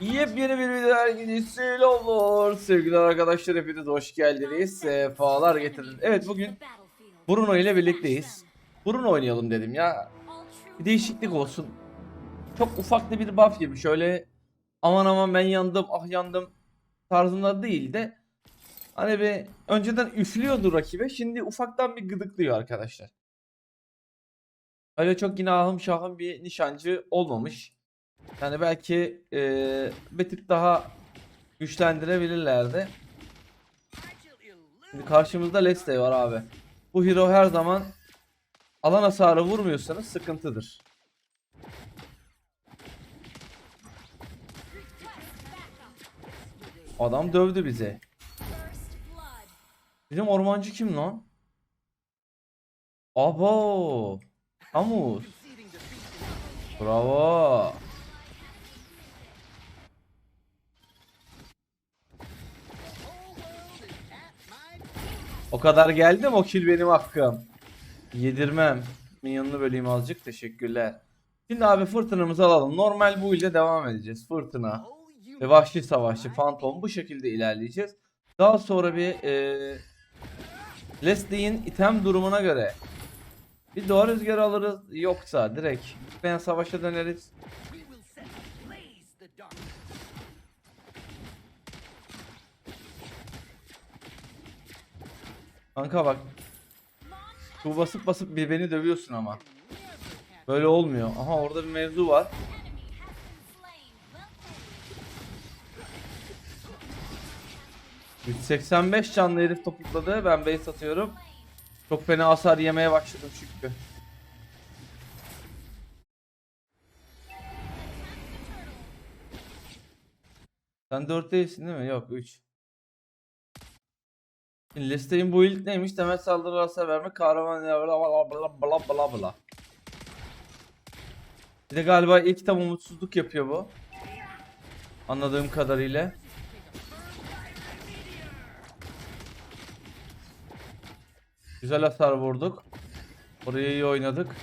Yepyeni bir video herkese selamlar. Sevgili arkadaşlar hepiniz hoş geldiniz. Sefalar getirdiniz. Evet bugün Bruno ile birlikteyiz. Bruno oynayalım dedim ya. Bir değişiklik olsun. Çok ufak da bir buff yemiş. Öyle aman aman ben yandım ah yandım tarzında değil de hani bir önceden üflüyordu rakibe. Şimdi ufaktan bir gıdıklıyor arkadaşlar. Öyle çok yine ahım şahım bir nişancı olmamış. Yani belki eee bir tık daha güçlendirebilirlerdi. Şimdi karşımızda Leslie var abi. Bu hero her zaman alan hasarı vurmuyorsanız sıkıntıdır. Adam dövdü bize. Bizim ormancı kim lan? Abo. Hamur. Bravo. O kadar geldim o kill benim hakkım. Yedirmem. Minyonunu böleyim azıcık teşekkürler. Şimdi abi fırtınamızı alalım. Normal bu ile devam edeceğiz. Fırtına ve vahşi savaşçı fantom bu şekilde ilerleyeceğiz. Daha sonra bir e, Leslie'in item durumuna göre bir doğa rüzgarı alırız yoksa direkt ben savaşa döneriz. Kanka bak. Bu basıp basıp bir beni dövüyorsun ama. Böyle olmuyor. Aha orada bir mevzu var. ...185 canlı herif topukladı. Ben base atıyorum. Çok fena hasar yemeye başladım çünkü. Sen 4 değilsin değil mi? Yok 3. Şimdi listeyin bu ilk neymiş? Temel saldırı hasar verme, kahraman bla bla bla bla bla. Bir de galiba ilk tam umutsuzluk yapıyor bu. Anladığım kadarıyla. Güzel hasar vurduk. Oraya iyi oynadık.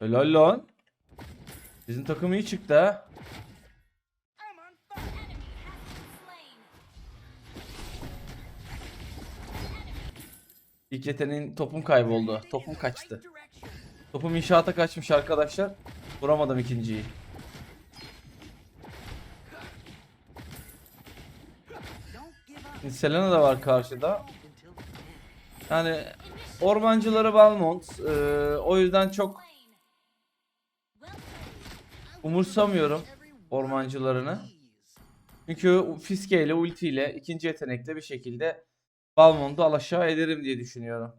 Helal lan. Bizim takım iyi çıktı ha. İlk yeteneğin topum kayboldu. Topum kaçtı. Topum inşaata kaçmış arkadaşlar. Vuramadım ikinciyi. Şimdi Selena da var karşıda. Yani ormancıları Balmont. Ee, o yüzden çok umursamıyorum ormancılarını. Çünkü Fiske ile ulti ile ikinci yetenekle bir şekilde Balmont'u alaşağı ederim diye düşünüyorum.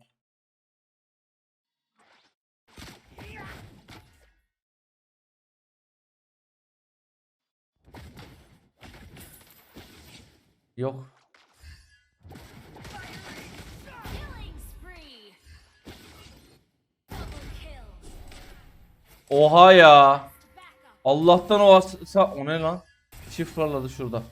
Yok. Oha ya. Allah'tan o as sa- o ne lan? Çift şurada.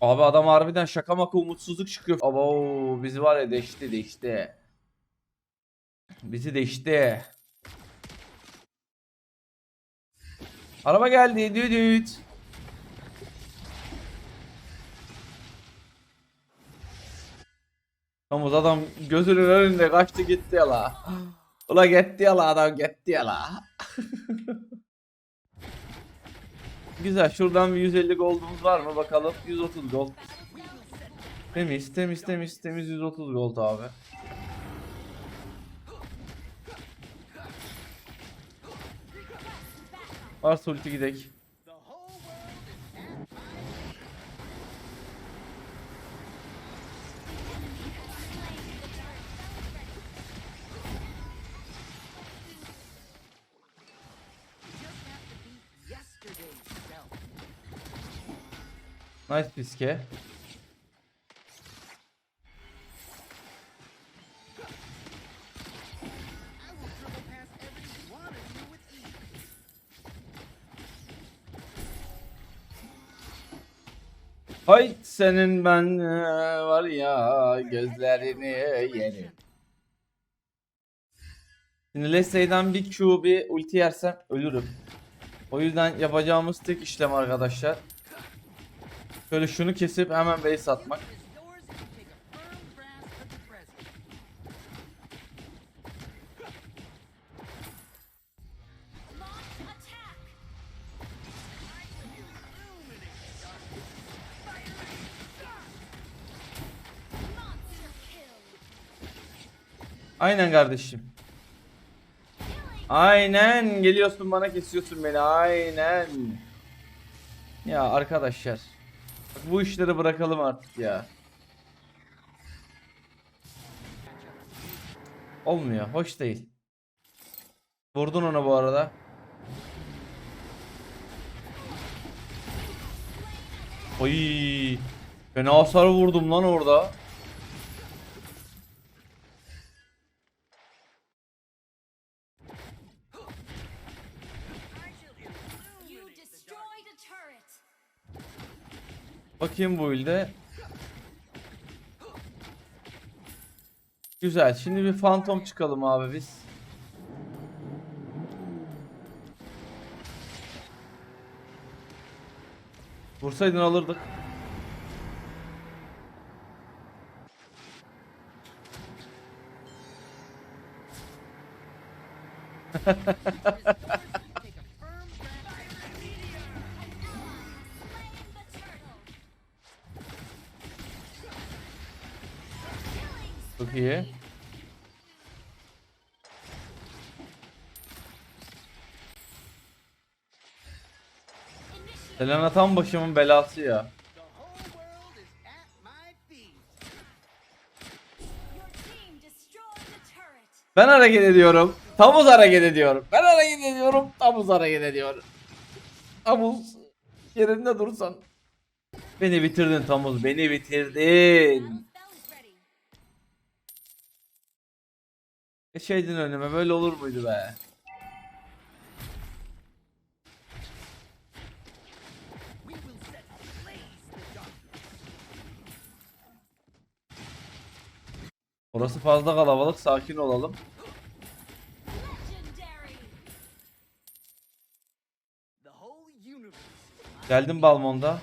Abi adam harbiden şaka maka umutsuzluk çıkıyor. Abo bizi var ya deşti deşti. Bizi deşti. Araba geldi düdüt. Tamam adam gözünün önünde kaçtı gitti ya la. Ula gitti ya la adam gitti ya la. Güzel şuradan bir 150 gold'umuz var mı bakalım. 130 gold. Temiz temiz temiz temiz 130 gold abi. Varsa ulti gidek. Nice piske. Hayt. senin ben e, var ya gözlerini yerim. Şimdi Leslie'den bir Q bir ulti yersem ölürüm. O yüzden yapacağımız tek işlem arkadaşlar. Şöyle şunu kesip hemen base atmak. Aynen kardeşim. Aynen geliyorsun bana kesiyorsun beni aynen. Ya arkadaşlar. Bu işleri bırakalım artık ya. Olmuyor. Hoş değil. Vurdun ona bu arada. Oy. Fena hasar vurdum lan orada. Bakayım bu ilde. Güzel. Şimdi bir fantom çıkalım abi biz. Vursaydın alırdık. iyi. Selena tam başımın belası ya. Ben hareket ediyorum. Tamuz hareket ediyorum. Ben hareket ediyorum. Tamuz hareket ediyor. Tamuz yerinde dursan. Beni bitirdin Tamuz. Beni bitirdin. Geçeydin önüme böyle olur muydu be? Orası fazla kalabalık. Sakin olalım. Geldim Balmon'da.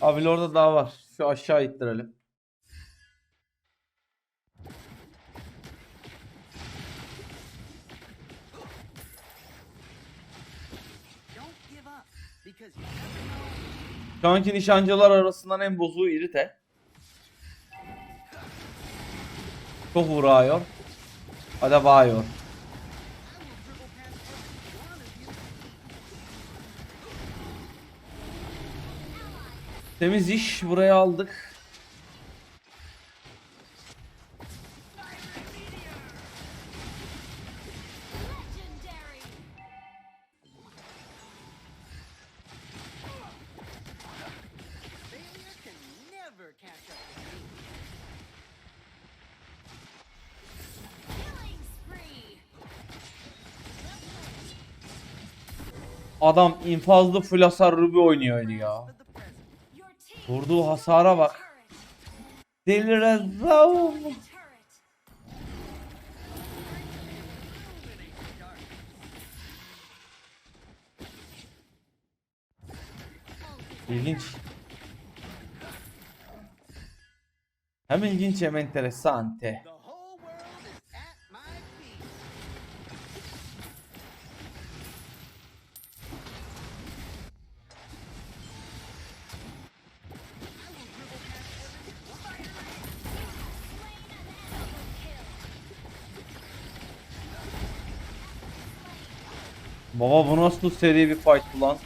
Abi orada daha var. Şu aşağı ittirelim. Şu anki nişancılar arasından en bozuğu İrite. Çok vuruyor. Hadi bağıyor. Temiz iş. Buraya aldık. Adam infazlı full hasar Ruby oynuyor ya. Vurduğu hasara bak. Turret! İlginç. Hem ilginç hem enteresante. Baba bu nasıl seri bir fight lan?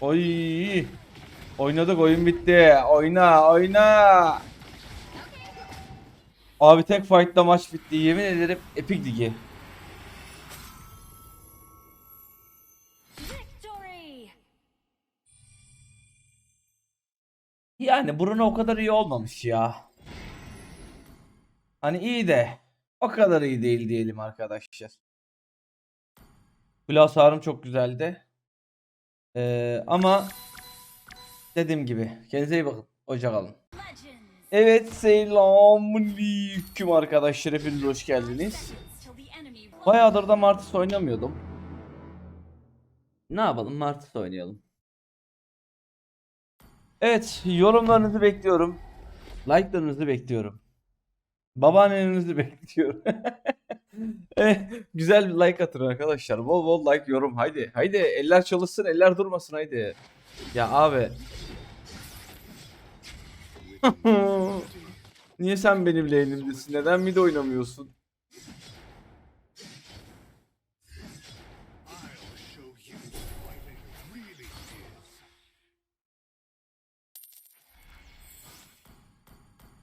Oy. Oynadık oyun bitti. Oyna oyna. Abi tek fight'ta maç bitti. Yemin ederim Epic Ligi. Yani Bruno o kadar iyi olmamış ya. Hani iyi de o kadar iyi değil diyelim arkadaşlar. Kule hasarım çok güzeldi. Ee, ama dediğim gibi kendinize iyi bakın. Hoşça kalın. Legends! Evet selamünaleyküm arkadaşlar hepiniz hoş geldiniz. Bayağıdır da Martis oynamıyordum. Ne yapalım Martis oynayalım. Evet yorumlarınızı bekliyorum. Like'larınızı bekliyorum. Babaannenizi bekliyorum. Eh, Güzel bir like atın arkadaşlar. Bol bol like yorum haydi. Haydi eller çalışsın eller durmasın haydi. Ya abi. Niye sen benim lane'imdesin? Neden mid oynamıyorsun?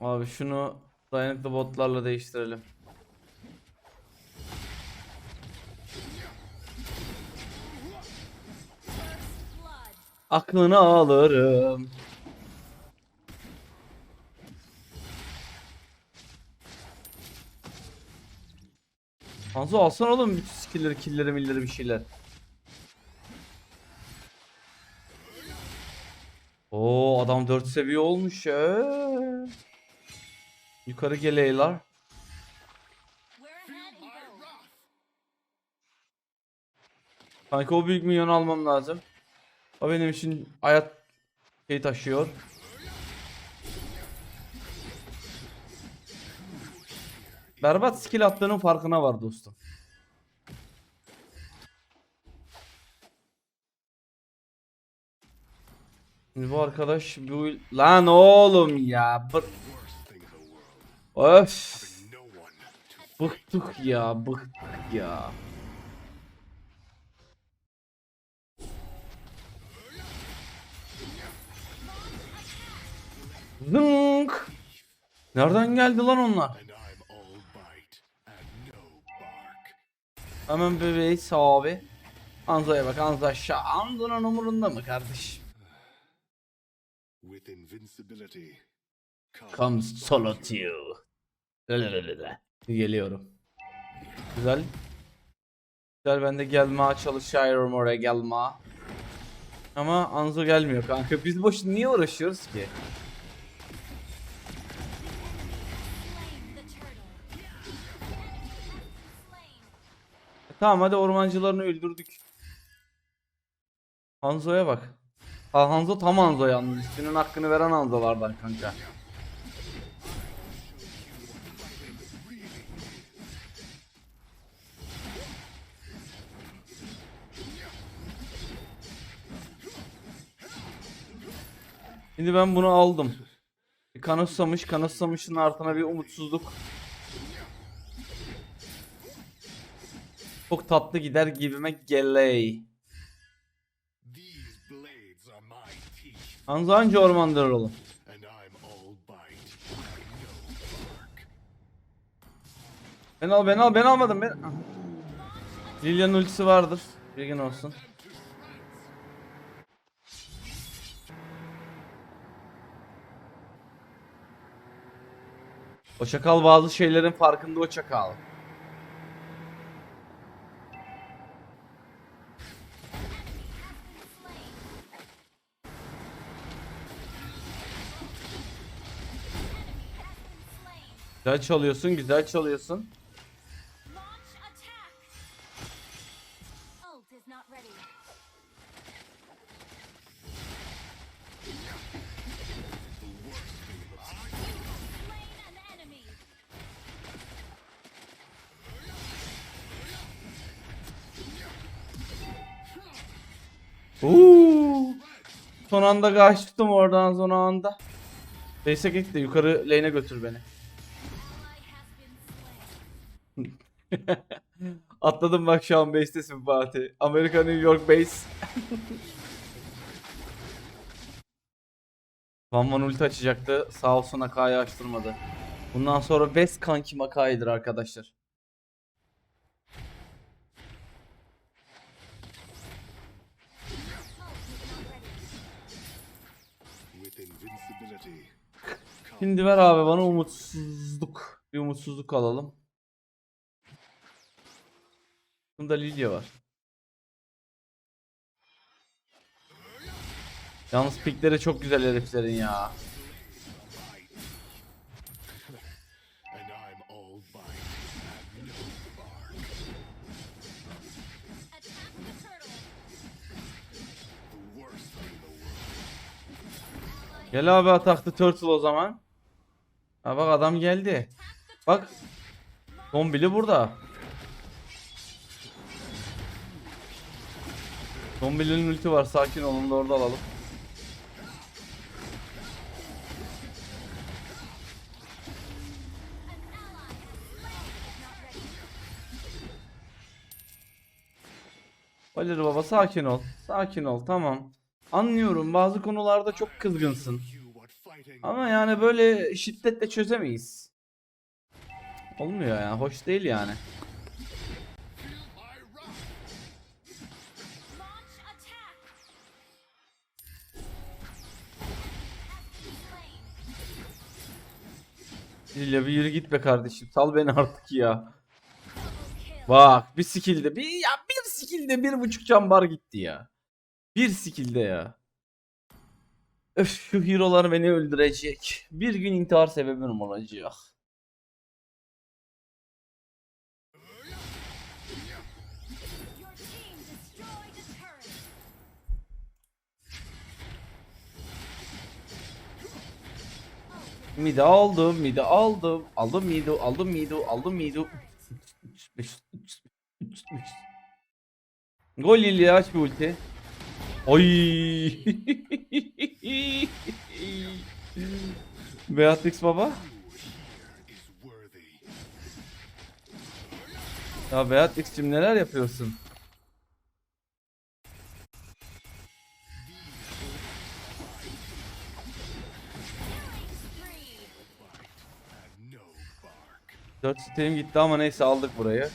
Abi şunu dayanıklı botlarla değiştirelim. Aklını alırım. Hanzo alsana oğlum bütün skill'leri, kill'leri, milleri bir şeyler. Oo adam 4 seviye olmuş ya. Yukarı and go. Kanka o büyük milyon almam lazım. O benim için hayat şey taşıyor. Berbat skill attığının farkına var dostum. Şimdi bu arkadaş bu lan oğlum ya. Bır... Öf. Bıktık ya, bıktık ya. Zınk. Nereden geldi lan onlar? Hemen bebeği abi. Anza'ya bak Anza aşağı. Anza'nın umurunda mı kardeş? With invincibility Comes. Lelelelele. Geliyorum. Güzel. Güzel ben de gelmeye çalışıyorum oraya gelme. Ama Anzo gelmiyor kanka. Biz boşuna niye uğraşıyoruz ki? Tamam hadi ormancılarını öldürdük. Hanzo'ya bak. Ha, Hanzo tam Hanzo yalnız. Üstünün hakkını veren Hanzo'lardan kanka. Şimdi ben bunu aldım. Bir kanıtsamış, kanıtsamışın ardına bir umutsuzluk. Çok tatlı gider gibime geley. Hanzo anca ormandır oğlum. Ben al ben al ben almadım ben. Aha. Lilia'nın ultisi vardır. Bilgin olsun. O çakal bazı şeylerin farkında o çakal. Güzel çalıyorsun, güzel çalıyorsun. Uuu. Son anda kaçtım oradan son anda. Git de yukarı lane'e götür beni. Atladım bak şu an base'tesin Fatih. Amerika New York base. Van Van ulti açacaktı. Sağ olsun Akai'yi açtırmadı. Bundan sonra best kankim Akai'dir arkadaşlar. Şimdi ver abi bana umutsuzluk. Bir umutsuzluk alalım. Bunda Lilia var. Yalnız pikleri çok güzel heriflerin ya. Gel abi ataklı turtle o zaman. Ha bak adam geldi. Bak. Zombili burada. Zombilinin ulti var sakin olun da orada alalım. Valir baba sakin ol. Sakin ol tamam. Anlıyorum bazı konularda çok kızgınsın. Ama yani böyle şiddetle çözemeyiz. Olmuyor yani hoş değil yani. Lilia bir yürü git be kardeşim. Sal beni artık ya. Bak bir skill'de bir ya bir skill'de bir buçuk can bar gitti ya. Bir skill'de ya. Öf şu hero'lar beni öldürecek. Bir gün intihar sebebim olacak. Midi aldım, midi aldım. Aldım midi, aldım midi, aldım midi. Gol Lilia aç bir ulti. Oy. Beatrix baba. Ya Beatrix'cim neler yapıyorsun? 4 siteyim gitti ama neyse aldık burayı.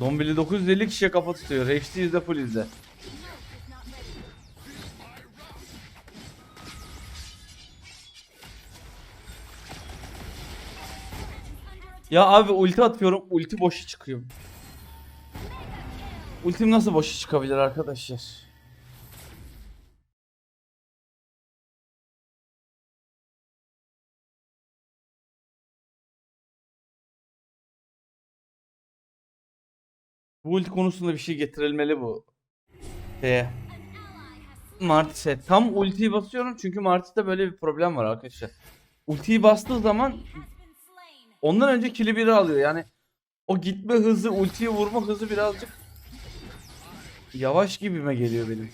Dombili 950 kişiye kafa tutuyor. HD izle full izle. Ya abi ulti atıyorum. Ulti boşa çıkıyor. Ultim nasıl boşa çıkabilir arkadaşlar? Bu ulti konusunda bir şey getirilmeli bu. Şeye. Martis'e. Tam ultiyi basıyorum çünkü Martis'te böyle bir problem var arkadaşlar. Ultiyi bastığı zaman ondan önce kili biri alıyor. Yani o gitme hızı, ultiyi vurma hızı birazcık yavaş gibime geliyor benim.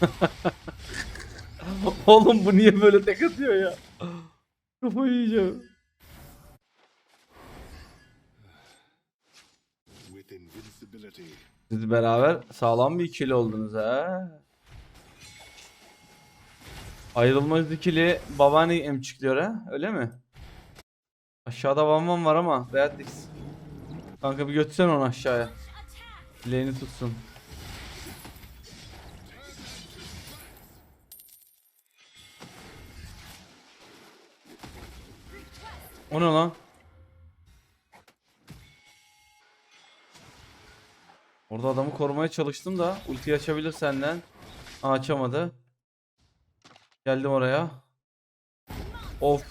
Oğlum bu niye böyle tek atıyor ya? Kafayı yiyeceğim. Siz beraber sağlam bir ikili oldunuz ha. Ayrılmaz ikili babaanne emçikliyor ha öyle mi? Aşağıda Van Van var ama Beatrix. Kanka bir götürsen onu aşağıya. Bileğini tutsun. O ne lan? Orada adamı korumaya çalıştım da ulti açabilir senden. Açamadı. Geldim oraya. Of.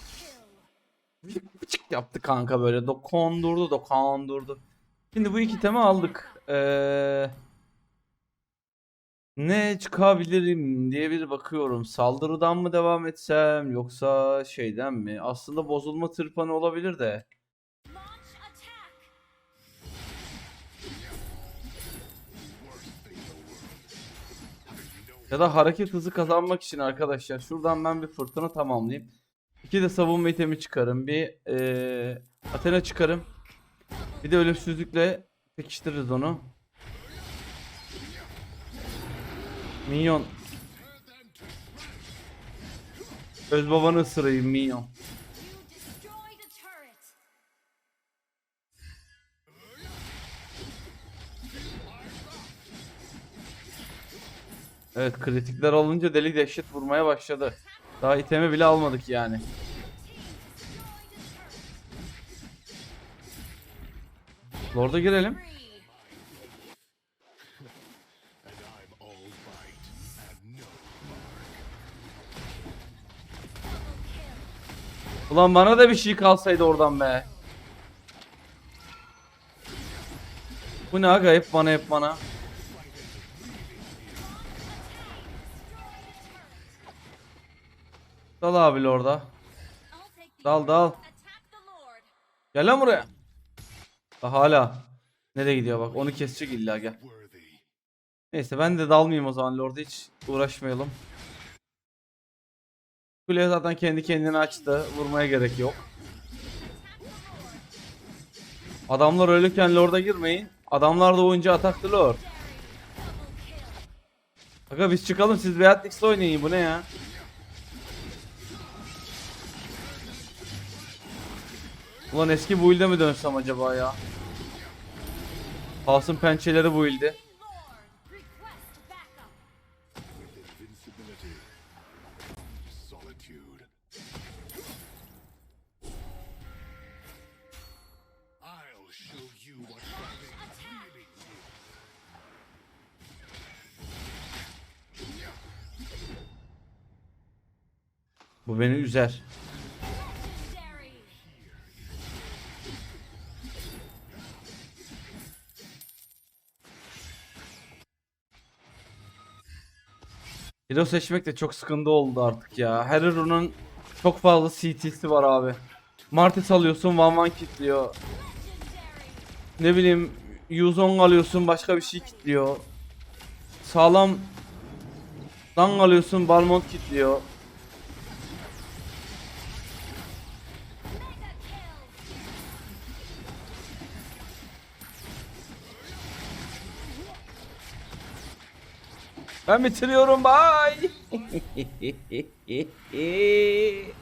Pıçık yaptı kanka böyle. Dokondurdu dokondurdu. Şimdi bu iki tema aldık. Ee, ne çıkabilirim diye bir bakıyorum. Saldırıdan mı devam etsem yoksa şeyden mi? Aslında bozulma tırpanı olabilir de. Ya da hareket hızı kazanmak için arkadaşlar şuradan ben bir fırtına tamamlayayım. İki de savunma itemi çıkarım. Bir eee Athena çıkarım. Bir de ölümsüzlükle pekiştiririz onu. Minyon. Öz babanı ısırayım minyon. Evet kritikler olunca deli dehşet vurmaya başladı. Daha itemi bile almadık yani. Lord'a girelim. Ulan bana da bir şey kalsaydı oradan be. Bu ne aga hep bana hep bana. Dal abi the Dal dal. Gel lan buraya. Da hala. Nereye gidiyor bak onu kesecek illa gel. Neyse ben de dalmayayım o zaman Lord'a hiç uğraşmayalım. Kule zaten kendi kendini açtı. Vurmaya gerek yok. Adamlar ölürken Lord'a girmeyin. Adamlar da oyuncu ataktı Lord. Aga biz çıkalım siz Beatrix'le oynayın bu ne ya? Ulan eski build'e mi dönsem acaba ya? Halsın pençeleri bu ildi. Lord, request Hero seçmek de çok sıkıntı oldu artık ya. Her hero'nun çok fazla CT'si var abi. Martis alıyorsun, Van Van. Legendary. Ne bileyim, Yuzong alıyorsun, başka bir şey kilitliyor. Sağlam Dang alıyorsun, Balmont kilitliyor. Ben bitiriyorum, bye.